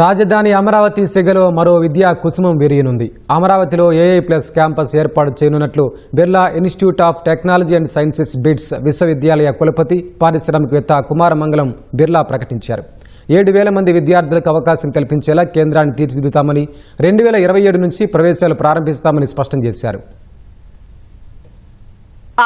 రాజధాని అమరావతి సెగలో మరో విద్యా కుసుమం విరియనుంది అమరావతిలో ఏఐ ప్లస్ క్యాంపస్ ఏర్పాటు చేయనున్నట్లు Birla institute of technology and sciences BITS విశ్వవిద్యాలయ కులపతి పారిశ్రామికవేత్త కుమారమంగళం బిర్లా ప్రకటించారు. ఏడు వేల మంది విద్యార్థులకు అవకాశం కల్పించేలా కేంద్రాన్ని తీర్చిదిద్దుతామని రెండు వేల ఇరవై ఏడు నుంచి ప్రవేశాలు ప్రారంభిస్తామని స్పష్టం చేశారు.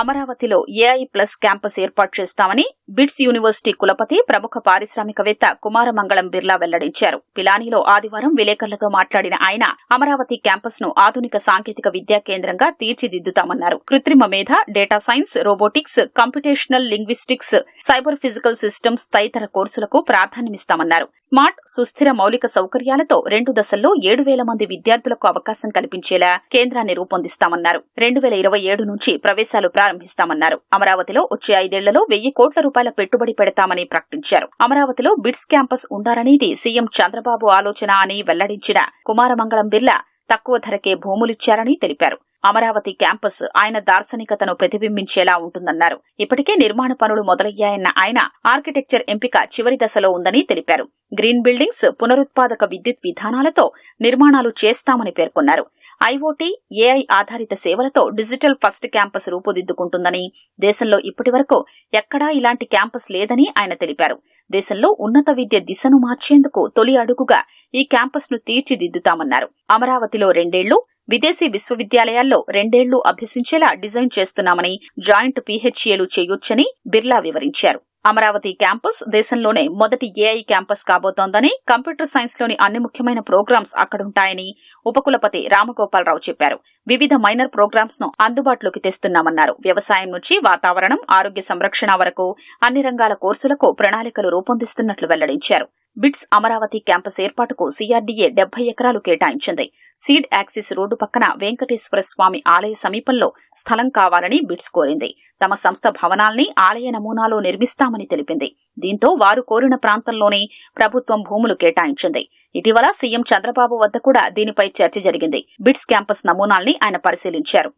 అమరావతిలో ఏఐ ప్లస్ క్యాంపస్ ఏర్పాటు చేస్తామని బిట్స్ యూనివర్సిటీ కులపతి ప్రముఖ పారిశ్రామికవేత్త కుమారమంగళం బిర్లా వెల్లడించారు. పిలానీలో ఆదివారం విలేకరులతో మాట్లాడిన ఆయన అమరావతి క్యాంపస్ను ఆధునిక సాంకేతిక విద్యా కేంద్రంగా తీర్చిదిద్దుతామన్నారు. కృత్రిమ మేధ data science robotics computational linguistics cyber physical systems తదితర కోర్సులకు ప్రాధాన్యమిస్తామన్నారు. స్మార్ట్ సుస్థిర మౌలిక సౌకర్యాలతో రెండు దశల్లో ఏడు వేల మంది విద్యార్థులకు అవకాశం కల్పించేలా కేంద్రాన్ని రూపొందిస్తామన్నారు. రెండు వేల ఇరవై ఏడు నుంచి ప్రవేశాలు ప్రారంభిస్తామన్నారు. అమరావతిలో వచ్చే ఐదేళ్ళలో వెయ్యి కోట్ల రూపాయల పెట్టుబడి పెడతామని ప్రకటించారు. అమరావతిలో బిట్స్ క్యాంపస్ ఉండాలనేది సీఎం చంద్రబాబు ఆలోచన అని వెల్లడించిన కుమారమంగళం బిర్లా తక్కువ ధరకే భూములిచ్చారని తెలిపారు. అమరావతి క్యాంపస్ ఆయన దార్శనికతను ప్రతిబింబించేలా ఉంటుందన్నారు. ఇప్పటికే నిర్మాణ పనులు మొదలయ్యాయన్న ఆయన ఆర్కిటెక్చర్ ఎంపిక చివరి దశలో ఉందని తెలిపారు. గ్రీన్ బిల్డింగ్స్ పునరుత్పాదక విద్యుత్ విధానాలతో నిర్మాణాలు చేస్తామని పేర్కొన్నారు. ఐఓటీ ఏఐ ఆధారిత సేవలతో డిజిటల్ ఫస్ట్ క్యాంపస్ రూపుదిద్దుకుంటుందని దేశంలో ఇప్పటి వరకు ఎక్కడా ఇలాంటి క్యాంపస్ లేదని ఆయన తెలిపారు. దేశంలో ఉన్నత విద్య దిశను మార్చేందుకు తొలి అడుగుగా ఈ క్యాంపస్ను తీర్చిదిద్దుతామన్నారు. అమరావతిలో రెండేళ్ళు విదేశీ విశ్వవిద్యాలయాల్లో రెండేళ్ళు అభ్యసించేలా డిజైన్ చేస్తున్నామని జాయింట్ పీహెచ్ఏలు చేయొచ్చని బిర్లా వివరించారు. అమరావతి క్యాంపస్ దేశంలోనే మొదటి ఏఐ క్యాంపస్ కాబోతోందని కంప్యూటర్ సైన్స్లోని అన్ని ముఖ్యమైన ప్రోగ్రామ్స్ అక్కడుంటాయని ఉపకులపతి రామగోపాలరావు చెప్పారు. వివిధ మైనర్ ప్రోగ్రామ్స్ను అందుబాటులోకి తెస్తున్నామన్నారు. వ్యవసాయం నుంచి వాతావరణం ఆరోగ్య సంరక్షణ వరకు అన్ని రంగాల కోర్సులకు ప్రణాళికలు రూపొందిస్తున్నట్లు వెల్లడించారు. బిట్స్ అమరావతి క్యాంపస్ ఏర్పాటుకు సీఆర్డీఏ డెబ్బై ఎకరాలు కేటాయించింది. సీడ్ యాక్సిస్ రోడ్డు పక్కన వెంకటేశ్వర స్వామి ఆలయ సమీపంలో స్థలం కావాలని బిట్స్ కోరింది. తమ సంస్థ భవనాల్ని ఆలయ నమూనాలో నిర్మిస్తామని తెలిపింది. దీంతో వారు కోరిన ప్రాంతంలోనే ప్రభుత్వం భూములు కేటాయించింది. ఇటీవల సీఎం చంద్రబాబు వద్ద కూడా దీనిపై చర్చ జరిగింది. బిట్స్ క్యాంపస్ నమూనాల్ని ఆయన పరిశీలించారు.